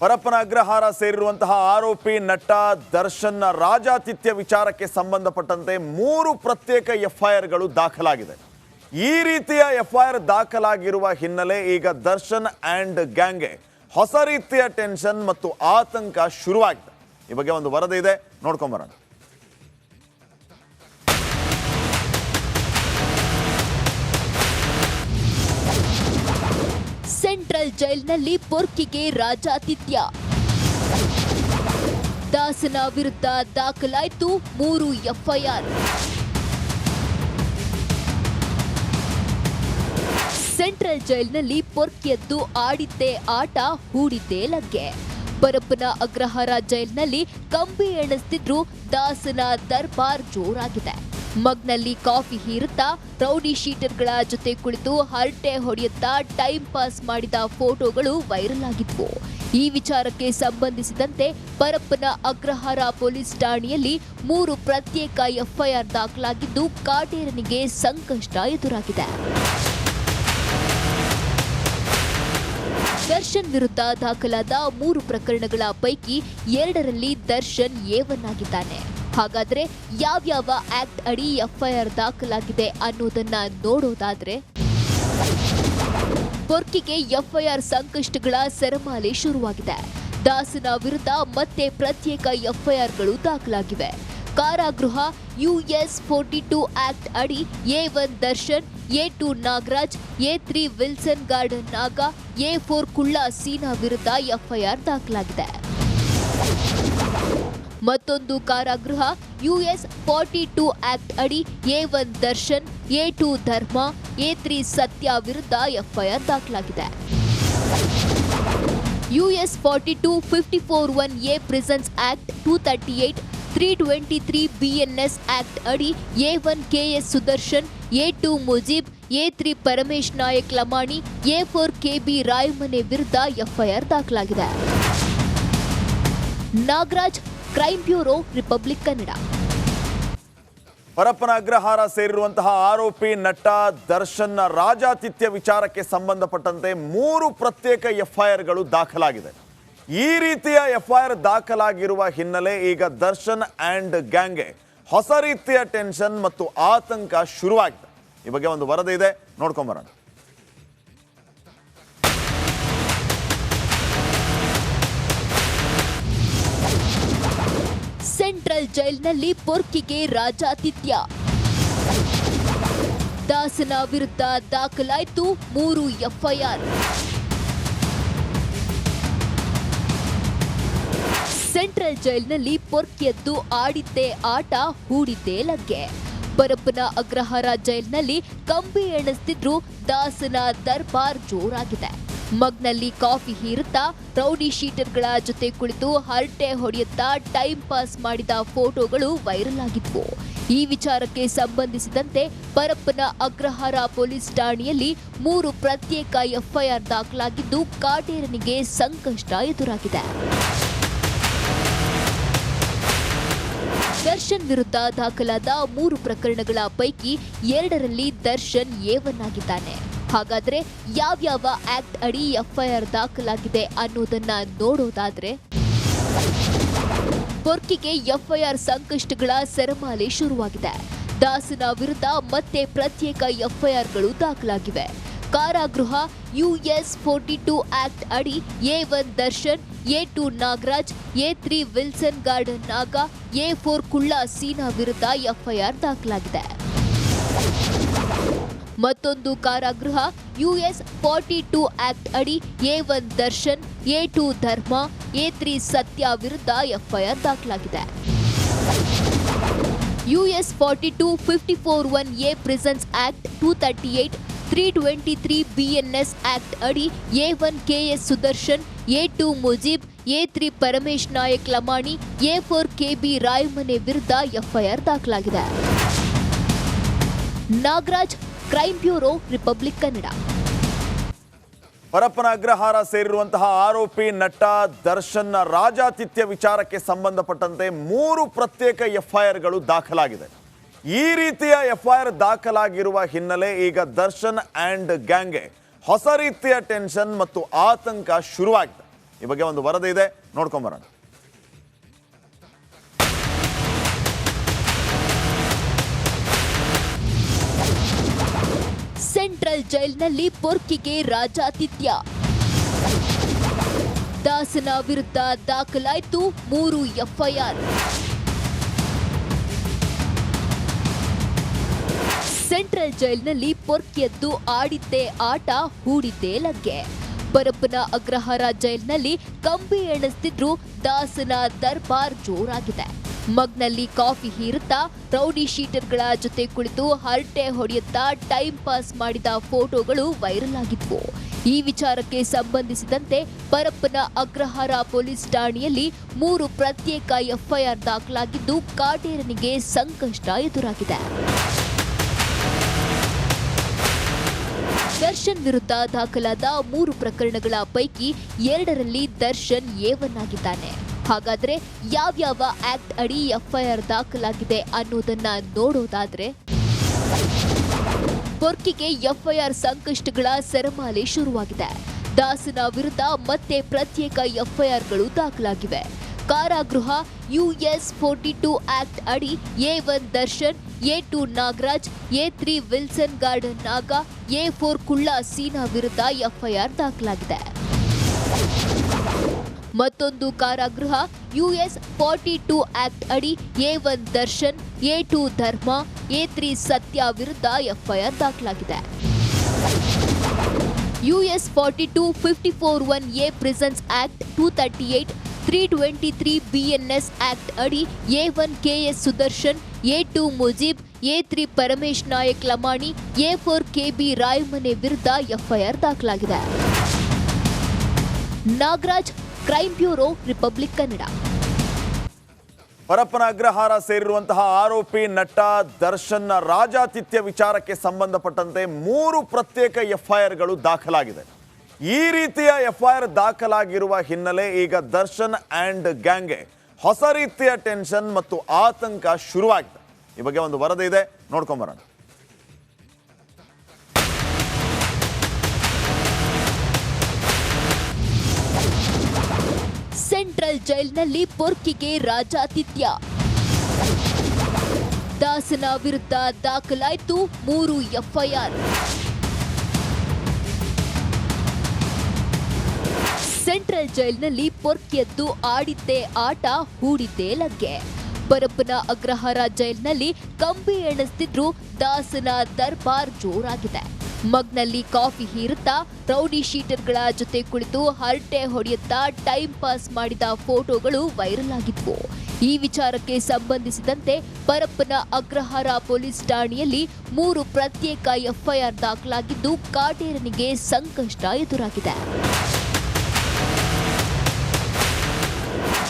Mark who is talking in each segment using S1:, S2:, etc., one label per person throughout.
S1: ಪರಪ್ಪನ ಅಗ್ರಹಾರ ಸೇರಿರುವಂತಹ ಆರೋಪಿ ನಟ ದರ್ಶನ್ನ ರಾಜಾತಿಥ್ಯ ವಿಚಾರಕ್ಕೆ ಸಂಬಂಧಪಟ್ಟಂತೆ ಮೂರು ಪ್ರತ್ಯೇಕ ಎಫ್ಐಆರ್ಗಳು ದಾಖಲಾಗಿದೆ. ಈ ರೀತಿಯ ಎಫ್ಐಆರ್ ದಾಖಲಾಗಿರುವ ಹಿನ್ನೆಲೆ ಈಗ ದರ್ಶನ್ ಆ್ಯಂಡ್ ಗ್ಯಾಂಗ್ಗೆ ಹೊಸ ರೀತಿಯ ಟೆನ್ಷನ್ ಮತ್ತು ಆತಂಕ ಶುರುವಾಗಿದೆ. ಈ ಬಗ್ಗೆ ಒಂದು ವರದಿ ಇದೆ. ನೋಡ್ಕೊಂಬರೋಣ
S2: ಸೆಂಟ್ರಲ್ ಜೈಲ್ನಲ್ಲಿ ಪೊರ್ಕಿಗೆ ರಾಜಾತಿಥ್ಯ. ದಾಸನ ವಿರುದ್ಧ ದಾಖಲಾಯಿತು ಮೂರು ಎಫ್ಐಆರ್. ಸೆಂಟ್ರಲ್ ಜೈಲ್ನಲ್ಲಿ ಪೊರ್ಕಿಯದ್ದು ಆಡಿದ್ದೇ ಆಟ, ಹೂಡಿದ್ದೇ ಲಗ್ಗೆ. ಪರಪ್ಪನ ಅಗ್ರಹಾರ ಜೈಲ್ನಲ್ಲಿ ಕಂಬಿ ಎಣಿಸ್ತಿದ್ರು ದಾಸನ ದರ್ಬಾರ್ ಜೋರಾಗಿದೆ. ಮಗ್ನಲ್ಲಿ ಕಾಫಿ ಹೀರುತ್ತಾ ರೌಡಿ ಶೀಟರ್ಗಳ ಜೊತೆ ಕುಳಿತು ಹರಟೆ ಹೊಡೆಯುತ್ತಾ ಟೈಮ್ ಪಾಸ್ ಮಾಡಿದ ಫೋಟೋಗಳು ವೈರಲ್ ಆಗಿದ್ವು. ಈ ವಿಚಾರಕ್ಕೆ ಸಂಬಂಧಿಸಿದಂತೆ ಪರಪ್ಪನ ಅಗ್ರಹಾರ ಪೊಲೀಸ್ ಠಾಣೆಯಲ್ಲಿ ಮೂರು ಪ್ರತ್ಯೇಕ ಎಫ್ಐಆರ್ ದಾಖಲಾಗಿದ್ದು, ಕಾಟೇರನಿಗೆ ಸಂಕಷ್ಟ ಎದುರಾಗಿದೆ. ದರ್ಶನ್ ವಿರುದ್ಧ ದಾಖಲಾದ ಮೂರು ಪ್ರಕರಣಗಳ ಪೈಕಿ ಎರಡರಲ್ಲಿ ದರ್ಶನ್ ಏವನ್ನಾಗಿದ್ದಾನೆ ಹಾಗಾದ್ರೆ ಯಾವ್ಯಾವ ಆಕ್ಟ್ ಅಡಿ ಎಫ್ಐಆರ್ ದಾಖಲಾಗಿದೆ ಅನ್ನೋದನ್ನ ನೋಡೋದಾದ್ರೆ, ಬೊರ್ಕಿಗೆ ಎಫ್ಐಆರ್ ಸಂಕಷ್ಟಗಳ ಸರಮಾಲೆ ಶುರುವಾಗಿದೆ. ದಾಸನ ವಿರುದ್ಧ ಮತ್ತೆ ಪ್ರತ್ಯೇಕ ಎಫ್ಐಆರ್ಗಳು ದಾಖಲಾಗಿವೆ. ಕಾರಾಗೃಹ ಯುಎಸ್ ಫೋರ್ಟಿ ಟೂ ಆಕ್ಟ್ ಅಡಿ A one Darshan, A two Nagaraj, A three Wilson Garden Naga, A four Kulla Seena ವಿರುದ್ಧ ಎಫ್ಐಆರ್ ದಾಖಲಾಗಿದೆ. ಮತ್ತೊಂದು ಕಾರಾಗೃಹ ಯುಎಸ್ ಫಾರ್ಟಿ ಟೂ ಆಕ್ಟ್ ಅಡಿ A one Darshan, A two Dharma, A three Satya ವಿರುದ್ಧ FIR ದಾಖಲಾಗಿದೆ. US forty two fifty four one A prisons act, two thirty eight, three twenty three BNS act ಅಡಿ A one KS Sudarshan, A two Mujeeb, A three Paramesh Nayak Lamani, A four KB Rayamane ವಿರುದ್ಧ FIR ದಾಖಲಾಗಿದೆ. Nagaraj crime bureau Republic Kannada.
S1: Parappana Agrahara ಸೇರಿರುವಂತಹ ಆರೋಪಿ ನಟ ದರ್ಶನ್ನ ರಾಜಾತಿಥ್ಯ ವಿಚಾರಕ್ಕೆ ಸಂಬಂಧಪಟ್ಟಂತೆ ಮೂರು ಪ್ರತ್ಯೇಕ ಎಫ್ಐಆರ್ಗಳು ದಾಖಲಾಗಿದೆ. ಈ ರೀತಿಯ ಎಫ್ಐಆರ್ ದಾಖಲಾಗಿರುವ ಹಿನ್ನೆಲೆ ಈಗ ದರ್ಶನ್ ಅಂಡ್ ಗ್ಯಾಂಗ್ಗೆ ಹೊಸ ರೀತಿಯ ಟೆನ್ಷನ್ ಮತ್ತು ಆತಂಕ ಶುರುವಾಗಿದೆ. ಈ ಬಗ್ಗೆ ಒಂದು ವರದಿ ಇದೆ. ನೋಡ್ಕೊಂಬರೋಣ
S2: ಸೆಂಟ್ರಲ್ ಜೈಲ್ನಲ್ಲಿ ಪೊರ್ಕಿಗೆ ರಾಜಾತಿಥ್ಯ. ದಾಸನ ವಿರುದ್ಧ ದಾಖಲಾಯಿತು ಮೂರು ಎಫ್ಐಆರ್. ಸೆಂಟ್ರಲ್ ಜೈಲ್ನಲ್ಲಿ ಪೊರ್ಕಿಯದ್ದು ಆಡಿದ್ದೆ ಆಟ, ಹೂಡಿದ್ದೆ ಲಗ್ಗೆ. ಪರಪ್ಪನ ಅಗ್ರಹಾರ ಜೈಲ್ನಲ್ಲಿ ಕಂಬಿ ಎಣಿಸ್ತಿದ್ರು ದಾಸನ ದರ್ಬಾರ್ ಜೋರಾಗಿದೆ. ಮಗ್ನಲ್ಲಿ ಕಾಫಿ ಹೀರುತ್ತಾ ರೌಡಿ ಶೀಟರ್ಗಳ ಜೊತೆ ಕುಳಿತು ಹರಟೆ ಹೊಡೆಯುತ್ತಾ ಟೈಮ್ ಪಾಸ್ ಮಾಡಿದ ಫೋಟೋಗಳು ವೈರಲ್ ಆಗಿದ್ವು ಈ ವಿಚಾರಕ್ಕೆ ಸಂಬಂಧಿಸಿದಂತೆ ಪರಪ್ಪನ ಅಗ್ರಹಾರ ಪೊಲೀಸ್ ಠಾಣೆಯಲ್ಲಿ ಮೂರು ಪ್ರತ್ಯೇಕ ಎಫ್ಐಆರ್ ದಾಖಲಾಗಿದ್ದು ಕಾಟೇರನಿಗೆ ಸಂಕಷ್ಟ ಎದುರಾಗಿದೆ. ದರ್ಶನ್ ವಿರುದ್ಧ ದಾಖಲಾದ ಮೂರು ಪ್ರಕರಣಗಳ ಪೈಕಿ ಎರಡರಲ್ಲಿ ದರ್ಶನ್ ಏವನ್ನಾಗಿದ್ದಾನೆ ಹಾಗಾದ್ರೆ ಯಾವ್ಯಾವ ಆಕ್ಟ್ ಅಡಿ ಎಫ್ಐಆರ್ ದಾಖಲಾಗಿದೆ ಅನ್ನೋದನ್ನ ನೋಡೋದಾದ್ರೆ, ಬೊರ್ಕಿಗೆ ಎಫ್ಐಆರ್ ಸಂಕಷ್ಟಗಳ ಸರಮಾಲೆ ಶುರುವಾಗಿದೆ. ದಾಸನ ವಿರುದ್ಧ ಮತ್ತೆ ಪ್ರತ್ಯೇಕ ಎಫ್ಐಆರ್ಗಳು ದಾಖಲಾಗಿವೆ. ಕಾರಾಗೃಹ ಯುಎಸ್ ಫೋರ್ಟಿ ಟೂ ಆಕ್ಟ್ ಅಡಿ A one Darshan, A two Nagaraj, A three Wilson Garden Naga, A four Kulla Seena ವಿರುದ್ಧ ಎಫ್ಐಆರ್ ದಾಖಲಾಗಿದೆ. ಮತ್ತೊಂದು ಕಾರಾಗೃಹ ಯುಎಸ್ ಫಾರ್ಟಿ ಟೂ ಆಕ್ಟ್ ಅಡಿ A one Darshan, A two Dharma, A three Satya ವಿರುದ್ಧ FIR ದಾಖಲಾಗಿದೆ. US forty two fifty four one A prisons act two thirty eight three twenty three BNS act ಅಡಿ A one KS Sudarshan, A two Mujeeb, A three Paramesh Nayak Lamani, A four KB Rayamane ವಿರುದ್ಧ FIR ದಾಖಲಾಗಿದೆ. Nagaraj crime bureau Republic Kannada.
S1: Parappana Agrahara ಸೇರಿರುವಂತಹ ಆರೋಪಿ ನಟ ದರ್ಶನ್ನ ರಾಜಾತಿಥ್ಯ ವಿಚಾರಕ್ಕೆ ಸಂಬಂಧಪಟ್ಟಂತೆ ಮೂರು ಪ್ರತ್ಯೇಕ ಎಫ್ಐಆರ್ಗಳು ದಾಖಲಾಗಿದೆ. ಈ ರೀತಿಯ ಎಫ್ಐಆರ್ ದಾಖಲಾಗಿರುವ ಹಿನ್ನೆಲೆ ಈಗ ದರ್ಶನ್ ಅಂಡ್ ಗ್ಯಾಂಗ್ಗೆ ಹೊಸ ರೀತಿಯ ಟೆನ್ಷನ್ ಮತ್ತು ಆತಂಕ ಶುರುವಾಗಿದೆ. ಈ ಬಗ್ಗೆ ಒಂದು ವರದಿ ಇದೆ. ನೋಡ್ಕೊಂಬರೋಣ
S2: ಸೆಂಟ್ರಲ್ ಜೈಲ್ನಲ್ಲಿ ಪೊರ್ಕಿಗೆ ರಾಜಾತಿಥ್ಯ. ದಾಸನ ವಿರುದ್ಧ ದಾಖಲಾಯಿತು ಮೂರು ಎಫ್ಐಆರ್. ಸೆಂಟ್ರಲ್ ಜೈಲ್ನಲ್ಲಿ ಪೊರ್ಕಿಯದ್ದು ಆಡಿದ್ದೆ ಆಟ, ಹೂಡಿದ್ದೆ ಲಗ್ಗೆ. ಪರಪ್ಪನ ಅಗ್ರಹಾರ ಜೈಲ್ನಲ್ಲಿ ಕಂಬಿ ಎಣಿಸ್ತಿದ್ರು ದಾಸನ ದರ್ಬಾರ್ ಜೋರಾಗಿದೆ. ಮಗ್ನಲ್ಲಿ ಕಾಫಿ ಹೀರುತ್ತಾ ರೌಡಿ ಶೀಟರ್ಗಳ ಜೊತೆ ಕುಳಿತು ಹರಟೆ ಹೊಡೆಯುತ್ತಾ ಟೈಮ್ ಪಾಸ್ ಮಾಡಿದ ಫೋಟೋಗಳು ವೈರಲ್ ಆಗಿದ್ವು. ಈ ವಿಚಾರಕ್ಕೆ ಸಂಬಂಧಿಸಿದಂತೆ ಪರಪ್ಪನ ಅಗ್ರಹಾರ ಪೊಲೀಸ್ ಠಾಣೆಯಲ್ಲಿ ಮೂರು ಪ್ರತ್ಯೇಕ ಎಫ್ಐಆರ್ ದಾಖಲಾಗಿದ್ದು, ಕಾಟೇರನಿಗೆ ಸಂಕಷ್ಟ ಎದುರಾಗಿದೆ. ದರ್ಶನ್ ವಿರುದ್ಧ ದಾಖಲಾದ ಮೂರು ಪ್ರಕರಣಗಳ ಪೈಕಿ ಎರಡರಲ್ಲಿ ದರ್ಶನ್ ಏವನ್ನಾಗಿದ್ದಾನೆ ಹಾಗಾದ್ರೆ ಯಾವ್ಯಾವ ಆಕ್ಟ್ ಅಡಿ ಎಫ್ಐಆರ್ ದಾಖಲಾಗಿದೆ ಅನ್ನೋದನ್ನ ನೋಡೋದಾದ್ರೆ ಪೊರ್ಕಿಗೆ ಎಫ್ಐಆರ್ ಸಂಕಷ್ಟಗಳ ಸರಮಾಲೆ ಶುರುವಾಗಿದೆ. ದಾಸನ ವಿರುದ್ಧ ಮತ್ತೆ ಪ್ರತ್ಯೇಕ ಎಫ್ಐಆರ್ಗಳು ದಾಖಲಾಗಿವೆ. ಕಾರಾಗೃಹ ಯುಎಸ್ ಫೋರ್ಟಿ ಟೂ ಆಕ್ಟ್ ಅಡಿ A one Darshan, A two Nagaraj, A three Wilson Garden Naga, A four Kulla Seena ವಿರುದ್ಧ ಎಫ್ಐಆರ್ ದಾಖಲಾಗಿದೆ. ಮತ್ತೊಂದು ಕಾರಾಗೃಹ ಯುಎಸ್ ಫಾರ್ಟಿ ಟೂ ಆಕ್ಟ್ ಅಡಿ A one Darshan, A two Dharma, A three Satya ವಿರುದ್ಧ FIR ದಾಖಲಾಗಿದೆ. US forty two fifty four one A prisons act two thirty eight three twenty three BNS act ಅಡಿ A one KS Sudarshan, A two Mujeeb, A three Paramesh Nayak Lamani, A four KB Rayamane ವಿರುದ್ಧ FIR ದಾಖಲಾಗಿದೆ. Nagaraj crime bureau Republic Kannada.
S1: Parappana Agrahara ಸೇರಿರುವಂತಹ ಆರೋಪಿ ನಟ ದರ್ಶನ್ನ ರಾಜಾತಿಥ್ಯ ವಿಚಾರಕ್ಕೆ ಸಂಬಂಧಪಟ್ಟಂತೆ ಮೂರು ಪ್ರತ್ಯೇಕ ಎಫ್ಐಆರ್ಗಳು ದಾಖಲಾಗಿದೆ. ಈ ರೀತಿಯ ಎಫ್ಐಆರ್ ದಾಖಲಾಗಿರುವ ಹಿನ್ನೆಲೆ ಈಗ ದರ್ಶನ್ ಅಂಡ್ ಗ್ಯಾಂಗ್ಗೆ ಹೊಸ ರೀತಿಯ ಟೆನ್ಷನ್ ಮತ್ತು ಆತಂಕ ಶುರುವಾಗಿದೆ. ಈ ಬಗ್ಗೆ ಒಂದು ವರದಿ ಇದೆ. ನೋಡ್ಕೊಂಬರೋಣ
S2: ಸೆಂಟ್ರಲ್ ಜೈಲ್ನಲ್ಲಿ ಪೊರ್ಕಿಗೆ ರಾಜಾತಿಥ್ಯ. ದಾಸನ ವಿರುದ್ಧ ದಾಖಲಾಯಿತು ಮೂರು ಎಫ್ಐಆರ್. ಸೆಂಟ್ರಲ್ ಜೈಲ್ನಲ್ಲಿ ಪೊರ್ಕಿಯದ್ದು ಆಡಿದ್ದೇ ಆಟ, ಹೂಡಿದ್ದೇ ಲಗ್ಗೆ. ಪರಪ್ಪನ ಅಗ್ರಹಾರ ಜೈಲ್ನಲ್ಲಿ ಕಂಬಿ ಎಣಿಸ್ತಿದ್ರು ದಾಸನ ದರ್ಬಾರ್ ಜೋರಾಗಿದೆ. ಮಗ್ನಲ್ಲಿ ಕಾಫಿ ಹೀರುತ್ತಾ ರೌಡಿ ಶೀಟರ್ಗಳ ಜೊತೆ ಕುಳಿತು ಹರಟೆ ಹೊಡೆಯುತ್ತಾ ಟೈಮ್ ಪಾಸ್ ಮಾಡಿದ ಫೋಟೋಗಳು ವೈರಲ್ ಆಗಿದ್ವು. ಈ ವಿಚಾರಕ್ಕೆ ಸಂಬಂಧಿಸಿದಂತೆ ಪರಪ್ಪನ ಅಗ್ರಹಾರ ಪೊಲೀಸ್ ಠಾಣೆಯಲ್ಲಿ ಮೂರು ಪ್ರತ್ಯೇಕ ಎಫ್ಐಆರ್ ದಾಖಲಾಗಿದ್ದು ಕಾಟೇರನಿಗೆ ಸಂಕಷ್ಟ ಎದುರಾಗಿದೆ.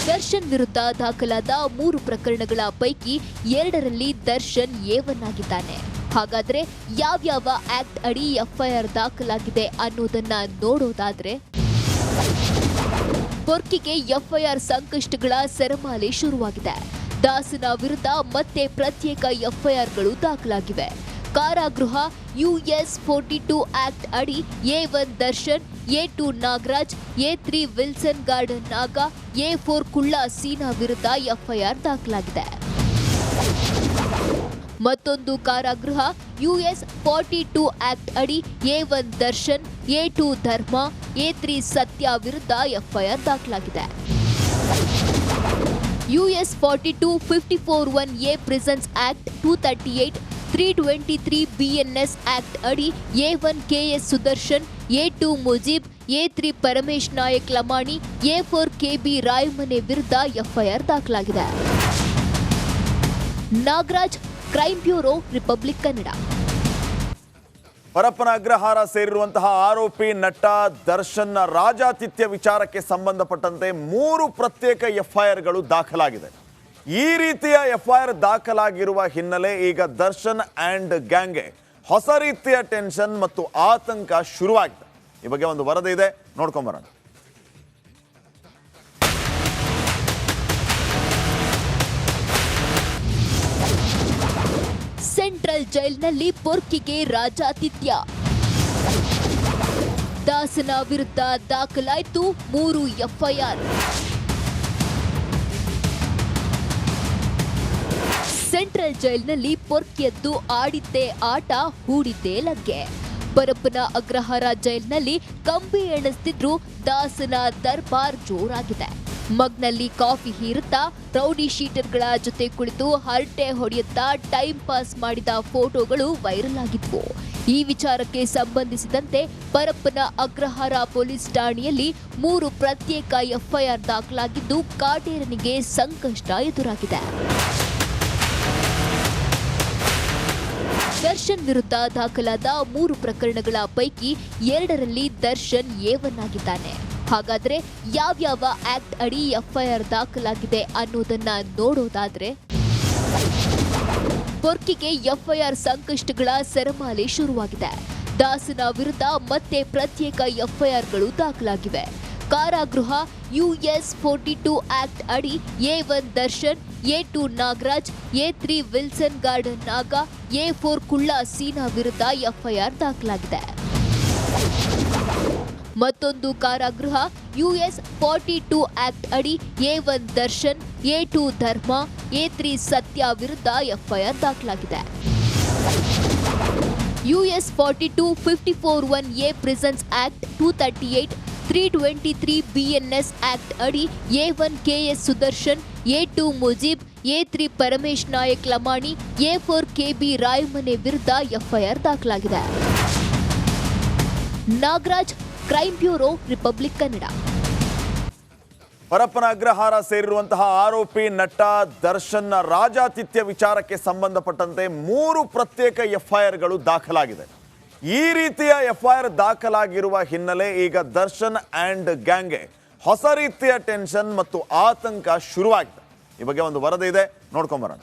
S2: ದರ್ಶನ್ ವಿರುದ್ಧ ದಾಖಲಾದ ಮೂರು ಪ್ರಕರಣಗಳ ಪೈಕಿ ಎರಡರಲ್ಲಿ ದರ್ಶನ್ ಏವನ್ನಾಗಿದ್ದಾನೆ ಹಾಗಾದ್ರೆ ಯಾವ್ಯಾವ ಆಕ್ಟ್ ಅಡಿ ಎಫ್ಐಆರ್ ದಾಖಲಾಗಿದೆ ಅನ್ನೋದನ್ನ ನೋಡೋದಾದ್ರೆ, ಬೊರ್ಕಿಗೆ ಎಫ್ಐಆರ್ ಸಂಕಷ್ಟಗಳ ಸರಮಾಲೆ ಶುರುವಾಗಿದೆ. ದಾಸನ ವಿರುದ್ಧ ಮತ್ತೆ ಪ್ರತ್ಯೇಕ ಎಫ್ಐಆರ್ಗಳು ದಾಖಲಾಗಿವೆ. ಕಾರಾಗೃಹ ಯುಎಸ್ ಫೋರ್ಟಿ ಟೂ ಆಕ್ಟ್ ಅಡಿ A one Darshan, A two Nagaraj, A three Wilson Garden Naga, A four Kulla Seena ವಿರುದ್ಧ ಎಫ್ಐಆರ್ ದಾಖಲಾಗಿದೆ. ಮತ್ತೊಂದು ಕಾರಾಗೃಹ ಯುಎಸ್ ಫಾರ್ಟಿ ಟೂ ಆಕ್ಟ್ ಅಡಿ A one Darshan, A two Dharma, A three Satya ವಿರುದ್ಧ FIR ದಾಖಲಾಗಿದೆ. US forty two fifty four one A prisons act, two thirty eight, three twenty three BNS act ಅಡಿ A one KS Sudarshan, A two Mujeeb, A three Paramesh Nayak Lamani, A four KB Rayamane ವಿರುದ್ಧ FIR ದಾಖಲಾಗಿದೆ. Nagaraj crime bureau Republic Kannada
S1: Parappana Agrahara ಸೇರಿರುವಂತಹ ಆರೋಪಿ ನಟ ದರ್ಶನ್ನ ರಾಜಾತಿಥ್ಯ ವಿಚಾರಕ್ಕೆ ಸಂಬಂಧಪಟ್ಟಂತೆ ಮೂರು ಪ್ರತ್ಯೇಕ ಎಫ್ಐಆರ್ಗಳು ದಾಖಲಾಗಿದೆ. ಈ ರೀತಿಯ ಎಫ್ಐಆರ್ ದಾಖಲಾಗಿರುವ ಹಿನ್ನೆಲೆ ಈಗ ದರ್ಶನ್ ಅಂಡ್ ಗ್ಯಾಂಗ್ಗೆ ಹೊಸ ರೀತಿಯ ಟೆನ್ಷನ್ ಮತ್ತು ಆತಂಕ ಶುರುವಾಗಿದೆ. ಈ ಬಗ್ಗೆ ಒಂದು ವರದಿ ಇದೆ. ನೋಡ್ಕೊಂಬರೋಣ
S2: ಸೆಂಟ್ರಲ್ ಜೈಲ್ನಲ್ಲಿ ಪೊರ್ಕಿಗೆ ರಾಜಾತಿಥ್ಯ. ದಾಸನ ವಿರುದ್ಧ ದಾಖಲಾಯಿತು ಮೂರು ಎಫ್ಐಆರ್. ಸೆಂಟ್ರಲ್ ಜೈಲ್ನಲ್ಲಿ ಪೊರ್ಕಿಯದ್ದು ಆಡಿದ್ದೆ ಆಟ, ಹೂಡಿದ್ದೆ ಲಗ್ಗೆ. ಪರಪ್ಪನ ಅಗ್ರಹಾರ ಜೈಲ್ನಲ್ಲಿ ಕಂಬಿ ಎಣಿಸ್ತಿದ್ರು ದಾಸನ ದರ್ಬಾರ್ ಜೋರಾಗಿದೆ. ಮಗ್ನಲ್ಲಿ ಕಾಫಿ ಹೀರುತ್ತಾ ರೌಡಿ ಶೀಟರ್ಗಳ ಜೊತೆ ಕುಳಿತು ಹರಟೆ ಹೊಡೆಯುತ್ತಾ ಟೈಮ್ ಪಾಸ್ ಮಾಡಿದ ಫೋಟೋಗಳು ವೈರಲ್ ಆಗಿದ್ವು. ಈ ವಿಚಾರಕ್ಕೆ ಸಂಬಂಧಿಸಿದಂತೆ ಪರಪ್ಪನ ಅಗ್ರಹಾರ ಪೊಲೀಸ್ ಠಾಣೆಯಲ್ಲಿ ಮೂರು ಪ್ರತ್ಯೇಕ ಎಫ್ಐಆರ್ ದಾಖಲಾಗಿದ್ದು ಕಾಟೇರನಿಗೆ ಸಂಕಷ್ಟ ಎದುರಾಗಿದೆ. ದರ್ಶನ್ ವಿರುದ್ಧ ದಾಖಲಾದ ಮೂರು ಪ್ರಕರಣಗಳ ಪೈಕಿ ಎರಡರಲ್ಲಿ ದರ್ಶನ್ ಏವನ್ನಾಗಿದ್ದಾನೆ ಹಾಗಾದ್ರೆ ಯಾವ್ಯಾವ ಆಕ್ಟ್ ಅಡಿ ಎಫ್ಐಆರ್ ದಾಖಲಾಗಿದೆ ಅನ್ನೋದನ್ನ ನೋಡೋದಾದ್ರೆ, ಬೊರ್ಕಿಗೆ ಎಫ್ಐಆರ್ ಸಂಕಷ್ಟಗಳ ಸರಮಾಲೆ ಶುರುವಾಗಿದೆ. ದಾಸನ ವಿರುದ್ಧ ಮತ್ತೆ ಪ್ರತ್ಯೇಕ ಎಫ್ಐಆರ್ಗಳು ದಾಖಲಾಗಿವೆ. ಕಾರಾಗೃಹ ಯುಎಸ್ ಫೋರ್ಟಿ ಟೂ ಆಕ್ಟ್ ಅಡಿ A one Darshan, A two Nagaraj, A three Wilson Garden Naga, A four Kulla Seena ವಿರುದ್ಧ ಎಫ್ಐಆರ್ ದಾಖಲಾಗಿದೆ. ಮತ್ತೊಂದು ಕಾರಾಗೃಹ, ಯುಎಸ್ ಫಾರ್ಟಿ ಟೂ ಆಕ್ಟ್ ಅಡಿ A one Darshan, A two Dharma, A three Satya ವಿರುದ್ಧ FIR ದಾಖಲಾಗಿದೆ. US forty two fifty four one A prisons act, two thirty eight, three twenty three BNS act ಅಡಿ A one KS Sudarshan, A two Mujeeb, A three Paramesh Nayak Lamani, A four KB Rayamane ವಿರುದ್ಧ FIR ದಾಖಲಾಗಿದೆ. Nagaraj crime bureau Republic Kannada.
S1: Parappana Agrahara ಸೇರಿರುವಂತಹ ಆರೋಪಿ ನಟ ದರ್ಶನ್ನ ರಾಜಾತಿಥ್ಯ ವಿಚಾರಕ್ಕೆ ಸಂಬಂಧಪಟ್ಟಂತೆ ಮೂರು ಪ್ರತ್ಯೇಕ ಎಫ್ಐಆರ್ಗಳು ದಾಖಲಾಗಿದೆ. ಈ ರೀತಿಯ ಎಫ್ಐಆರ್ ದಾಖಲಾಗಿರುವ ಹಿನ್ನೆಲೆ ಈಗ ದರ್ಶನ್ ಆ್ಯಂಡ್ ಗ್ಯಾಂಗ್ಗೆ ಹೊಸ ರೀತಿಯ ಟೆನ್ಷನ್ ಮತ್ತು ಆತಂಕ ಶುರುವಾಗಿದೆ. ಈ ಬಗ್ಗೆ ಒಂದು ವರದಿ ಇದೆ. ನೋಡ್ಕೊಂಬರೋಣ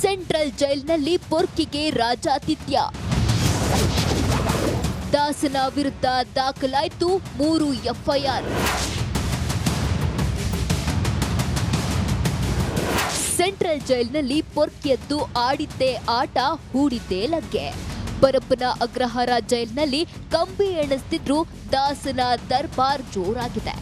S2: ಸೆಂಟ್ರಲ್ ಜೈಲ್ನಲ್ಲಿ ಪೊರ್ಕಿಗೆ ರಾಜಾತಿಥ್ಯ. ದಾಸನ ವಿರುದ್ಧ ದಾಖಲಾಯಿತು ಮೂರು ಎಫ್ಐಆರ್. ಸೆಂಟ್ರಲ್ ಜೈಲ್ನಲ್ಲಿ ಪೊರ್ಕಿಯದ್ದು ಆಡಿದ್ದೇ ಆಟ, ಹೂಡಿದ್ದೇ ಲಗ್ಗೆ. ಪರಪ್ಪನ ಅಗ್ರಹಾರ ಜೈಲ್ನಲ್ಲಿ ಕಂಬಿ ಎಣಿಸ್ತಿದ್ರು ದಾಸನ ದರ್ಬಾರ್ ಜೋರಾಗಿದೆ.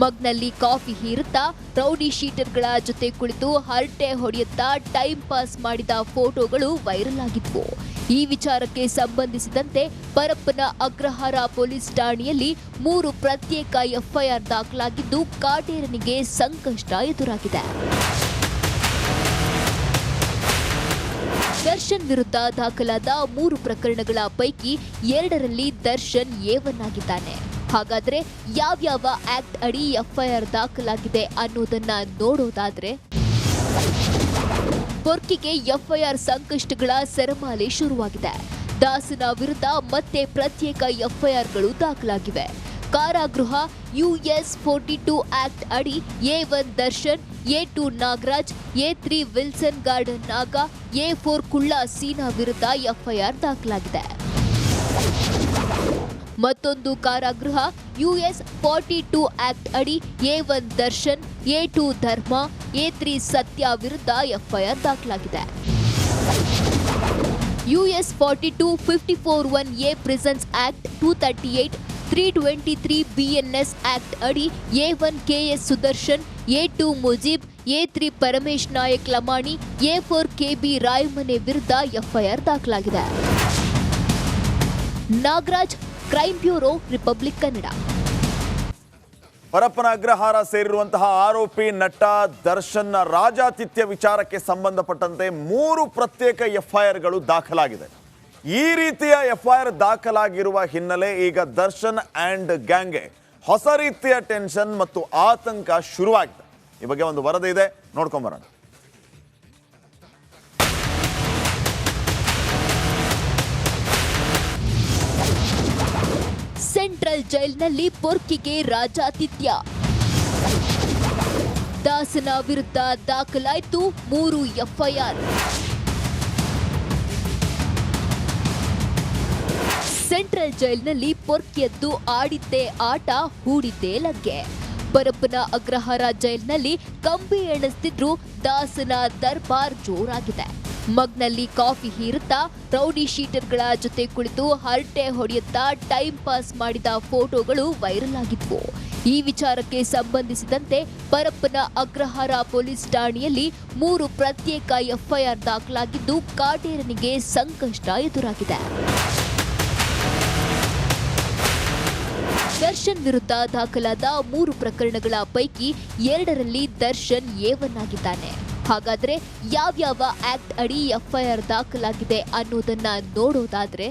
S2: ಮಗ್ನಲ್ಲಿ ಕಾಫಿ ಹೀರುತ್ತಾ ರೌಡಿ ಶೀಟರ್ಗಳ ಜೊತೆ ಕುಳಿತು ಹರಟೆ ಹೊಡೆಯುತ್ತಾ ಟೈಮ್ ಪಾಸ್ ಮಾಡಿದ ಫೋಟೋಗಳು ವೈರಲ್ ಆಗಿದ್ವು. ಈ ವಿಚಾರಕ್ಕೆ ಸಂಬಂಧಿಸಿದಂತೆ ಪರಪ್ಪನ ಅಗ್ರಹಾರ ಪೊಲೀಸ್ ಠಾಣೆಯಲ್ಲಿ ಮೂರು ಪ್ರತ್ಯೇಕ ಎಫ್ಐಆರ್ ದಾಖಲಾಗಿದ್ದು, ಕಾಟೇರನಿಗೆ ಸಂಕಷ್ಟ ಎದುರಾಗಿದೆ. ದರ್ಶನ್ ವಿರುದ್ಧ ದಾಖಲಾದ ಮೂರು ಪ್ರಕರಣಗಳ ಪೈಕಿ ಎರಡರಲ್ಲಿ ದರ್ಶನ್ ಏವನ್ನಾಗಿದ್ದಾನೆ ಹಾಗಾದ್ರೆ ಯಾವ್ಯಾವ ಆಕ್ಟ್ ಅಡಿ ಎಫ್ಐಆರ್ ದಾಖಲಾಗಿದೆ ಅನ್ನೋದನ್ನ ನೋಡೋದಾದ್ರೆ, ಬೊರ್ಕಿಗೆ ಎಫ್ಐಆರ್ ಸಂಕಷ್ಟಗಳ ಸರಮಾಲೆ ಶುರುವಾಗಿದೆ. ದಾಸನ ವಿರುದ್ಧ ಮತ್ತೆ ಪ್ರತ್ಯೇಕ ಎಫ್ಐಆರ್ಗಳು ದಾಖಲಾಗಿವೆ. ಕಾರಾಗೃಹ ಯುಎಸ್ ಫೋರ್ಟಿ ಟೂ ಆಕ್ಟ್ ಅಡಿ A one Darshan, A two Nagaraj, A three Wilson Garden Naga, A four Kulla Seena ವಿರುದ್ಧ ಎಫ್ಐಆರ್ ದಾಖಲಾಗಿದೆ. ಮತ್ತೊಂದು ಕಾರಾಗೃಹ ಯುಎಸ್ ಫಾರ್ಟಿ ಟೂ ಆಕ್ಟ್ ಅಡಿ A one Darshan, A two Dharma, A three Satya ವಿರುದ್ಧ FIR ದಾಖಲಾಗಿದೆ. US forty two fifty four one A prisons act, two thirty eight, three twenty three BNS act ಅಡಿ A one KS Sudarshan, A two Mujeeb, A three Paramesh Nayak Lamani, A four KB Rayamane ವಿರುದ್ಧ FIR ದಾಖಲಾಗಿದೆ. Nagaraj crime bureau Republic Kannada.
S1: Parappana Agrahara ಸೇರಿರುವಂತಹ ಆರೋಪಿ ನಟ ದರ್ಶನ್ನ ರಾಜಾತಿಥ್ಯ ವಿಚಾರಕ್ಕೆ ಸಂಬಂಧಪಟ್ಟಂತೆ ಮೂರು ಪ್ರತ್ಯೇಕ ಎಫ್ಐಆರ್ಗಳು ದಾಖಲಾಗಿದೆ. ಈ ರೀತಿಯ ಎಫ್ಐಆರ್ ದಾಖಲಾಗಿರುವ ಹಿನ್ನೆಲೆ ಈಗ ದರ್ಶನ್ ಅಂಡ್ ಗ್ಯಾಂಗ್ಗೆ ಹೊಸ ರೀತಿಯ ಟೆನ್ಷನ್ ಮತ್ತು ಆತಂಕ ಶುರುವಾಗಿದೆ. ಈ ಬಗ್ಗೆ ಒಂದು ವರದಿ ಇದೆ. ನೋಡ್ಕೊಂಬರೋಣ
S2: ಸೆಂಟ್ರಲ್ ಜೈಲ್ನಲ್ಲಿ ಪೊರ್ಕಿಗೆ ರಾಜಾತಿಥ್ಯ. ದಾಸನ ವಿರುದ್ಧ ದಾಖಲಾಯಿತು ಮೂರು ಎಫ್ಐಆರ್. ಸೆಂಟ್ರಲ್ ಜೈಲ್ನಲ್ಲಿ ಪೊರ್ಕಿಯದ್ದು ಆಡಿದ್ದೆ ಆಟ, ಹೂಡಿದ್ದೆ ಲಗ್ಗೆ. ಪರಪ್ಪನ ಅಗ್ರಹಾರ ಜೈಲ್ನಲ್ಲಿ ಕಂಬಿ ಎಣಿಸ್ತಿದ್ರು ದಾಸನ ದರ್ಬಾರ್ ಜೋರಾಗಿದೆ. ಮಗ್ನಲ್ಲಿ ಕಾಫಿ ಹೀರುತ್ತಾ ರೌಡಿ ಶೀಟರ್ಗಳ ಜೊತೆ ಕುಳಿತು ಹರಟೆ ಹೊಡೆಯುತ್ತಾ ಟೈಮ್ ಪಾಸ್ ಮಾಡಿದ ಫೋಟೋಗಳು ವೈರಲ್ ಆಗಿದ್ವು ಈ ವಿಚಾರಕ್ಕೆ ಸಂಬಂಧಿಸಿದಂತೆ ಪರಪ್ಪನ ಅಗ್ರಹಾರ ಪೊಲೀಸ್ ಠಾಣೆಯಲ್ಲಿ ಮೂರು ಪ್ರತ್ಯೇಕ ಎಫ್ಐಆರ್ ದಾಖಲಾಗಿದ್ದು ಕಾಟೇರನಿಗೆ ಸಂಕಷ್ಟ ಎದುರಾಗಿದೆ. ದರ್ಶನ್ ವಿರುದ್ಧ ದಾಖಲಾದ ಮೂರು ಪ್ರಕರಣಗಳ ಪೈಕಿ ಎರಡರಲ್ಲಿ ದರ್ಶನ್ ಏವನ್ನಾಗಿದ್ದಾನೆ ಹಾಗಾದ್ರೆ ಯಾವ್ಯಾವ ಆಕ್ಟ್ ಅಡಿ ಎಫ್ಐಆರ್ ದಾಖಲಾಗಿದೆ ಅನ್ನೋದನ್ನ ನೋಡೋದಾದ್ರೆ,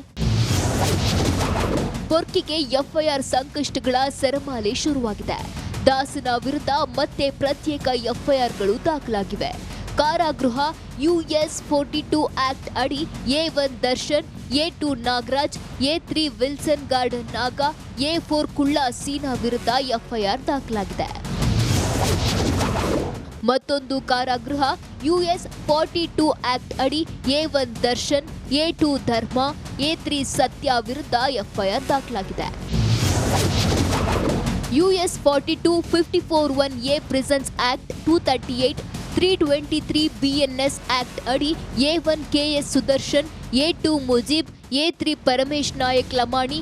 S2: ಬೊರ್ಕಿಗೆ ಎಫ್ಐಆರ್ ಸಂಕಷ್ಟಗಳ ಸರಮಾಲೆ ಶುರುವಾಗಿದೆ. ದಾಸನ ವಿರುದ್ಧ ಮತ್ತೆ ಪ್ರತ್ಯೇಕ ಎಫ್ಐಆರ್ಗಳು ದಾಖಲಾಗಿವೆ. ಕಾರಾಗೃಹ ಯುಎಸ್ ಫೋರ್ಟಿ ಟೂ ಆಕ್ಟ್ ಅಡಿ A one Darshan, A two Nagaraj, A three Wilson Garden Naga, A four Kulla Seena ವಿರುದ್ಧ ಎಫ್ಐಆರ್ ದಾಖಲಾಗಿದೆ. ಮತ್ತೊಂದು ಕಾರಾಗೃಹ ಯುಎಸ್ ಫಾರ್ಟಿ ಟೂ ಆಕ್ಟ್ ಅಡಿ A one Darshan, A two Dharma, A three Satya ವಿರುದ್ಧ FIR ದಾಖಲಾಗಿದೆ. US forty two fifty four one A prisons act two thirty eight three twenty three BNS act ಅಡಿ A one KS Sudarshan A two Mujeeb A three Paramesh Nayak Lamani